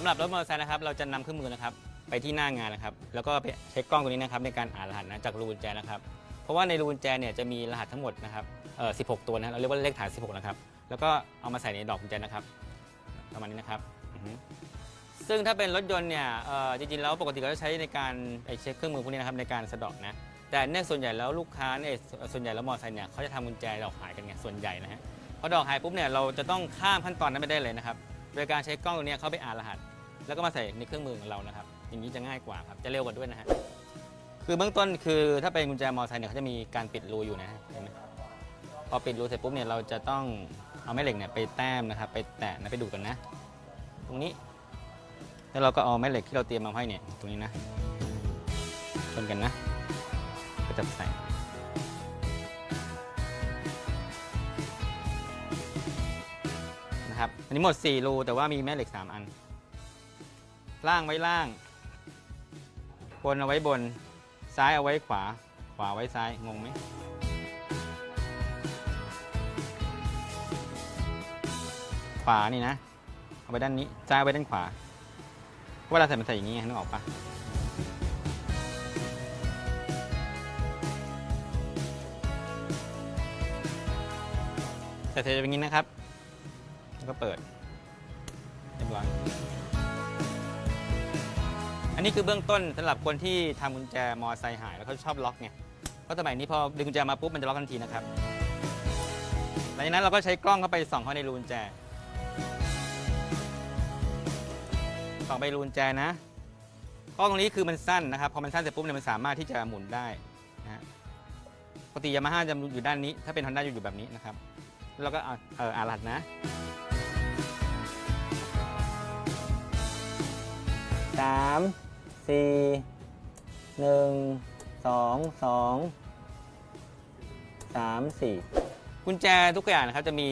ำหรับรถมอเตอร์ไซค์นะครับเราจะนำเครื่องมือนะครับไปที่หน้างานนะครับ แล้วก็ไปใช้กล้องตัวนี้นะครับในการอ่านรหัสนะจากรูกุญแจนะครับ เพราะว่าในรูกุญแจเนี่ยจะมีรหัสทั้งหมดนะครับเอ่อ16 ตัวนะเราเรียกว่าเลขฐาน 16 นะครับ แล้วก็เอามาใส่ในดอกกุญแจนะครับประมาณนี้นะครับอือฮึซึ่งถ้าเป็นรถยนต์เนี่ยเอ่อจริงๆแล้วปกติเราจะใช้ในการไอ้เช็คเครื่องมือพวกนี้นะครับในการสะเดอกนะแต่เนี่ยส่วนใหญ่แล้วลูกค้าเนี่ยส่วนใหญ่แล้วมอเตอร์ไซค์เนี่ยเขาจะทำกุญแจดอกหายกันไงส่วนใหญ่นะฮะ พอดอกหายปุ๊บเนี่ยเราจะต้องข้ามขั้นตอนนั้นไปได้เลยนะครับ โดยการใช้กล้องตัวเนี้ยเข้าไปอ่านรหัส แล้วก็มาใส่ในเครื่องมือของเรานะครับ อย่างนี้จะง่ายกว่าครับ จะเร็วกว่าด้วยนะฮะ คือเบื้องต้นคือถ้าเป็นกุญแจมอเตอร์ไซค์เนี่ยเขาจะมีการปิดรูอยู่นะฮะเห็นไหมพอปิดรูเสร็จปุ๊บเนี่ยเราจะต้องเอาแม่เหล็กเนี่ยไปแต้มนะครับ ไปแตะนะไปดูกันนะ ตรงนี้ แล้วเราก็เอาแม่เหล็กที่เราเตรียมมาให้เนี่ยตรงนี้นะชนกันนะ ก็จะใส่นะครับอันนี้หมด 4 รูแต่ว่ามีแม่เหล็ก 3 อัน ล่างไว้ล่าง บนเอาไว้บน ซ้ายเอาไว้ขวา ขวาไว้ซ้าย งงไหมขวานี่นะ เอาไปด้านนี้ ซ้ายเอาไปด้านขวา เวลาใส่มันใส่อย่างนี้นึกออกปะใส่เสร็จเป็นอย่างนี้นะครับ แล้วก็เปิด เรียบร้อย อันนี้คือเบื้องต้นสำหรับคนที่ทำกุญแจมอไซค์หายแล้วเขาชอบล็อกไงเพราะสมัยนี้พอดึงกุญแจมาปุ๊บมันจะล็อกทันทีนะครับหลังจากนั้นเราก็ใช้กล้องเข้าไปส่องเข้าในรูกุญแจส่องไปรูกุญแจนะกล้องตรงนี้คือมันสั้นนะครับพอมันสั้นเสร็จปุ๊บเนี่ยมันสามารถที่จะหมุนได้นะฮะปกติยามาฮ่าจะอยู่ด้านนี้ ถ้าเป็นฮอนด้าจะอยู่แบบนี้นะครับแล้วก็เอาเอออารัดนะสาม สี่หนึ่งสองสองสามสี่กุญแจทุกอย่างนะครับจะมี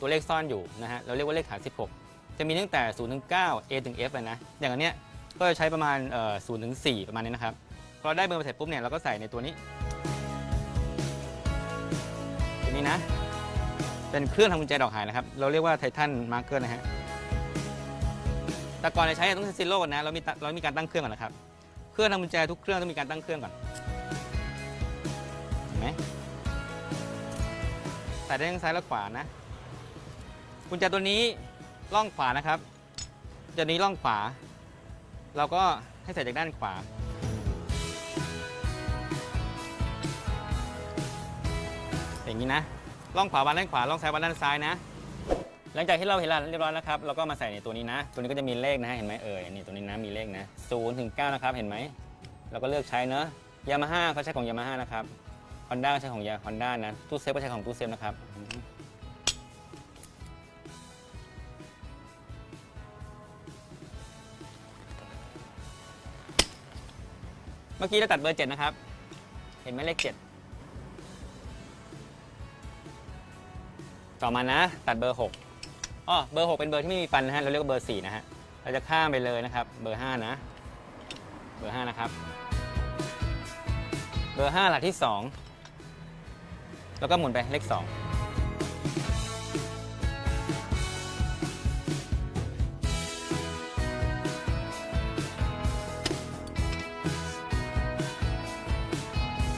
ตัวเลขซ่อนอยู่นะฮะเราเรียกว่าเลขฐาน 16 จะมีตั้งแต่0ถึง9 A ถึง F เลยนะ อย่างอันเนี้ยก็จะใช้ประมาณ0ถึง4ประมาณนี้นะครับพอได้เบอร์มาเสร็จปุ๊บเนี่ยเราก็ใส่ในตัวนี้ตัวนี้นะ เป็นเครื่องทำกุญแจดอกหายนะครับ เราเรียกว่าไททันมาร์เกอร์นะฮะ แต่ก่อนจะใช้ต้องใช้ซิโร่ก่อนนะ เรามีเรามีการตั้งเครื่องก่อนนะครับ เครื่องทำกุญแจทุกเครื่องต้องมีการตั้งเครื่องก่อน เห็นไหมใส่ได้ทั้งซ้ายและขวานะ กุญแจตัวนี้ล่องขวานะครับตัวนี้ล่องขวา เราก็ให้ใส่จากด้านขวา อย่างนี้นะ ล่องขวาวางด้านขวา ล่องซ้ายวางด้านซ้ายนะ หลังจากที่เราเห็นรหัสเรียบร้อยแล้วครับเราก็มาใส่ในตัวนี้นะ ตัวนี้ก็จะมีเลขนะเห็นไหมเอ่ยนี่ตัวนี้นะมีเลขนะ0ถึง9นะครับเห็นไหมเราก็เลือกใช้เนอะยามาฮ่าเขาใช้ของยามาฮ่านะครับฮอนด้าใช้ของยาฮอนด้านะตู้เซฟก็ใช้ของตู้เซฟนะครับเมื่อกี้เราตัดเบอร์7นะครับ เห็นไหมเลข7ต่อมานะ ตัดเบอร์6 อ๋อเบอร์ 6 เป็นเบอร์ที่ไม่มีฟันนะฮะ เราเรียกว่าเบอร์ 4 นะฮะ เราจะข้ามไปเลยนะครับ เบอร์ 5 นะ เบอร์ 5 นะครับ เบอร์ 5 หลักที่ 2 แล้วก็หมุนไปเลข 2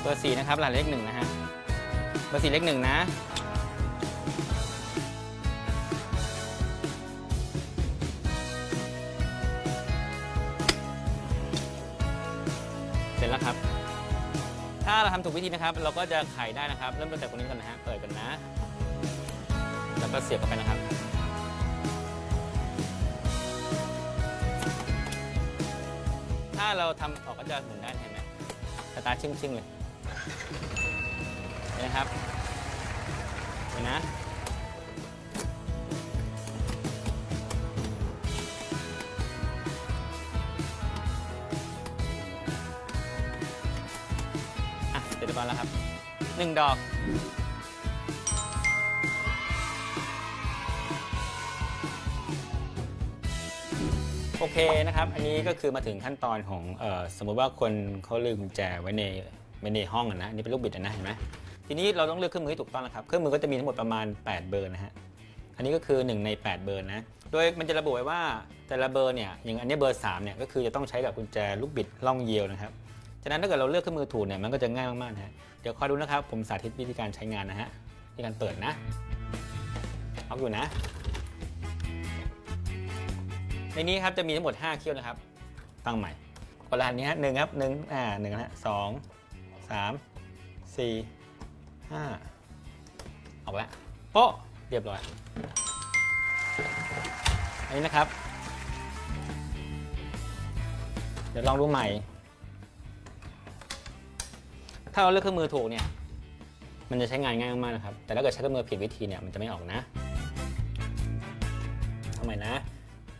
เบอร์4นะครับหลักเลข1นะฮะ เบอร์4เลข1นะเสาเราทำถูกวิธีนะครับ เราก็จะไขได้นะครับ เริ่มต้นจากตรงนี้ก่อนนะฮะ เปิดกันนะ แล้วก็เสียบเข้าไปนะครับ ถ้าเราทำออกก็จะหมุนได้เห็นไหมสตาร์ชิ่งๆเลยเห็นนะครับเห็นนะ ยบร้อยแล้วครับหนึ่งดอก โอเคนะครับ อันนี้ก็คือมาถึงขั้นตอนของออสมมุติว่าคนเขาลืมกุญแจไว้ในไว้ในห้องอะนะอันนี้เป็นลูกบิดอะนะเห็นไหมทีนี้เราต้องเลือกเครื่องมือให้ถูกต้องนะครับ เครื่องมือก็จะมีทั้งหมดประมาณ 8 เบอร์นะฮะ อันนี้ก็คือ 1 ใน 8 เบอร์นะ โดยมันจะระบุไว้ว่าแต่ละเบอร์เนี่ย อย่างอันนี้เบอร์3เนี่ยก็คือจะต้องใช้กับกุญแจลูกบิดล่องเยียวนะครับ ฉะนั้นถ้าเกิดเราเลือกเครื่องมือถูกเนี่ยมันก็จะง่ายมากๆนะฮะเดี๋ยวคอยดูนะครับ ผมสาธิตวิธีการใช้งานนะฮะวิธีการเปิดนะเอาอยู่นะ ในนี้ครับจะมีทั้งหมด 5เขี้ยวนะครับตั้งใหม่กดรหัสนี้ฮะหนึ่งครับหนึ่งอ่าหนึ่งนะฮะสองสามสี่ห้าออกแล้วโป๊ะเรียบร้อย อันนี้นะครับ เดี๋ยวลองดูใหม่ ถ้าเราเลือกเครื่องมือถูกเนี่ยมันจะใช้งานง่ายมากนะครับ แต่ถ้าเกิดใช้เครื่องมือผิดวิธีเนี่ยมันจะไม่ออกนะทำไมนะ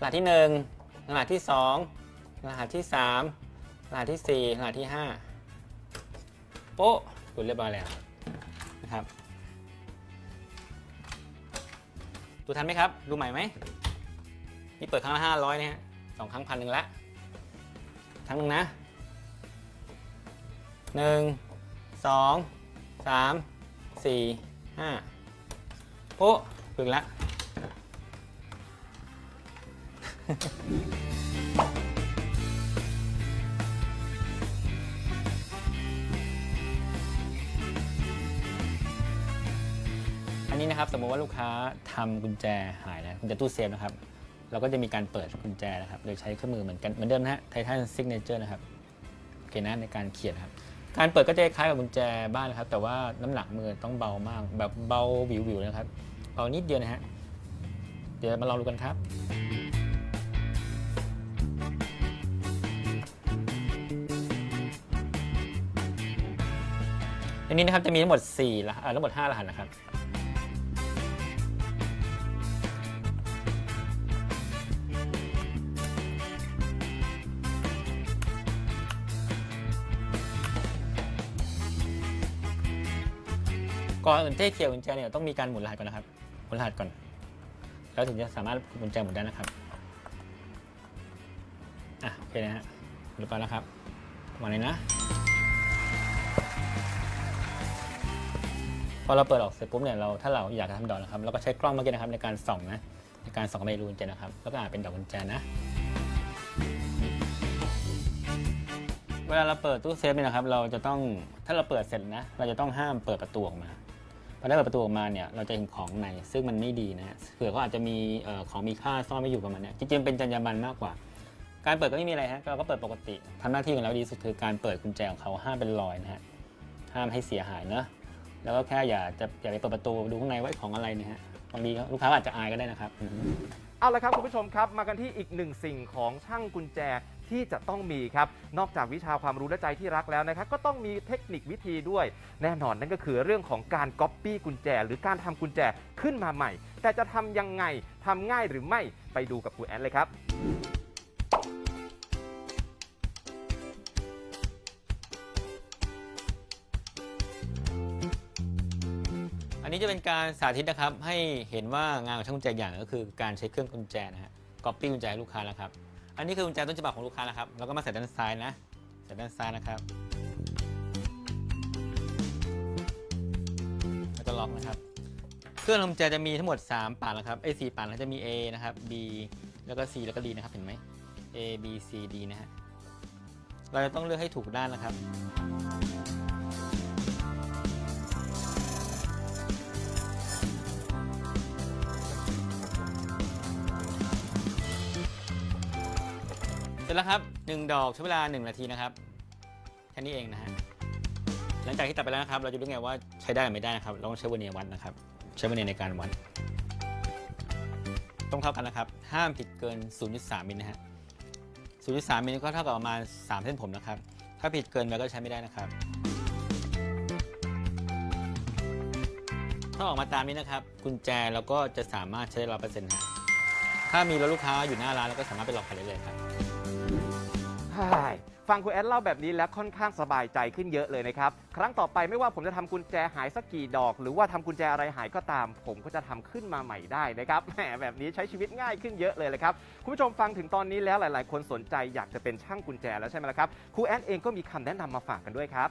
รหัสที่ 1 รหัสที่ 2 รหัสที่ 3 รหัสที่ 4 รหัสที่ 5 โป๊ะหลุดเรียบร้อยแล้วนะครับดูทันไหมครับ ดูใหม่ไหม นี่เปิดครั้งละ500นะฮะสองครั้งพันหนึ่งละครั้งหนึ่งนะหนึ่ง สองสามสี่ห้าโป๊ะฝึกละอันนี้นะครับสมมติว่าลูกค้าทำกุญแจหายนะกุญแจตู้เซฟนะครับ เราก็จะมีการเปิดกุญแจนะครับ โดยใช้เครื่องมือเหมือนกันเหมือนเดิมนะฮะไททันซิกเนเจอร์นะครับโอเคนะในการเขียนครับ การเปิดก็จะคล้ายกับกุญแจบ้านนะครับ แต่ว่าน้ำหนักมือต้องเบามาก แบบเบาวิววิวๆนะครับเบานิดเดียวนะฮะเดี๋ยวมาลองดูกันครับอันนี้นะครับจะมีทั้งหมด4รหัสเอ่ทั้งหมด 5 รหัสนะครับ ก่อนอื่นที่เขียวกุญแจเนี่ยต้องมีการหมุนรหัสก่อนนะครับหมุนรหัสก่อน แล้วถึงจะสามารถกุญแจหมุนได้นะครับอะโอเคนะฮะเรียบร้อยแล้วครับวาเลยนะ พอเราเปิดออกเสร็จปุ๊บเนี่ยเราถ้าเราอยากจะทำดอกนะครับเราก็ใช้กล้องเมื่อกี้นะครับในการส่องนะในการส่องเข้าไปในรูกุญแจนะครับ แล้วก็อานเป็นดอกกุญแจนะเวลาเราเปิดตู้เซฟเนี่ยนะครับ เราจะต้องถ้าเราเปิดเสร็จนะ เราจะต้องห้ามเปิดประตูออกมา อได้เปิดประตูออกมาเนี่ยเราจะเห็นของในซึ่งมันไม่ดีนะฮะเผื่อเขาอาจจะมีของมีค่าซ่อนไม่อยู่ประมาณเนี้ยจริงๆเป็นจรรยาบรรณมากกว่า การเปิดก็ไม่มีอะไรฮะเราก็เปิดปกติทำหน้าที่ของเราดีสุดคือการเปิดกุญแจของเขาห้ามเป็นรอยนะฮะห้ามให้เสียหายเนอะแล้วก็แค่อย่าจะอย่าไปเปิดประตูดูข้างในว่าของอะไรนะฮะบางทีลูกค้าอาจจะอายก็ได้นะครับ เอาละครับคุณผู้ชมครับ มากันที่อีกหนึ่งสิ่งของช่างกุญแจที่จะต้องมีครับ นอกจากวิชาความรู้และใจที่รักแล้วนะครับ ก็ต้องมีเทคนิควิธีด้วย แน่นอนนั่นก็คือเรื่องของการก๊อปปี้กุญแจ หรือการทำกุญแจขึ้นมาใหม่ แต่จะทำยังไงทำง่ายหรือไม่ไปดูกับครูแอนเลยครับ นี้จะเป็นการสาธิตนะครับ ให้เห็นว่างานของช่างกุญแจอย่างก็คือการใช้เครื่องกุญแจนะฮะก๊อปปี้กุญแจให้ลูกค้านะครับ อันนี้คือกุญแจต้นฉบับของลูกค้านะครับ แล้วก็มาใส่ด้านซ้ายนะ ใส่ด้านซ้ายนะครับแล้วก็ล็อกนะครับ เครื่องกุญแจจะมีทั้งหมด 3ปานนะครับ ไอ้สี่ปานจะมี A นะครับ B แล้วก็ C แล้วก็ D นะครับ เห็นไหม A B C D นะฮะ เราจะต้องเลือกให้ถูกด้านนะครับ เสร็จแล้วครับ 1 ดอกใช้เวลา 1 นาทีนะครับ แค่นี้เองนะฮะ หลังจากที่ตัดไปแล้วนะครับ เราจะรู้ไงว่าใช้ได้หรือไม่ได้นะครับ เราต้องใช้เวเนียวัดนะครับ ใช้เวเนียในการวัด ต้องเท่ากันนะครับ ห้ามผิดเกิน 0.3 มิลนะฮะ 0.3 มิลก็เท่ากับประมาณ 3 เส้นผมนะครับ ถ้าผิดเกินไปก็ใช้ไม่ได้นะครับ ถ้าออกมาตามนี้นะครับ กุญแจเราก็จะสามารถใช้ได้ร้อยเปอร์เซ็นต์ฮะถ้ามีรถลูกค้าอยู่หน้าร้านเราก็สามารถไปหลอกขายได้เลยครับ ฟังคุณแอนเล่าแบบนี้แล้วค่อนข้างสบายใจขึ้นเยอะเลยนะครับ ครั้งต่อไปไม่ว่าผมจะทำกุญแจหายสักกี่ดอก หรือว่าทำกุญแจอะไรหายก็ตาม ผมก็จะทำขึ้นมาใหม่ได้นะครับแหมแบบนี้ใช้ชีวิตง่ายขึ้นเยอะเลยเลยครับคุณผู้ชมฟังถึงตอนนี้แล้วหลาย ๆ คนสนใจอยากจะเป็นช่างกุญแจแล้วใช่ไหมล่ะครับครูแอนเองก็มีคำแนะนำมาฝากกันด้วยครับ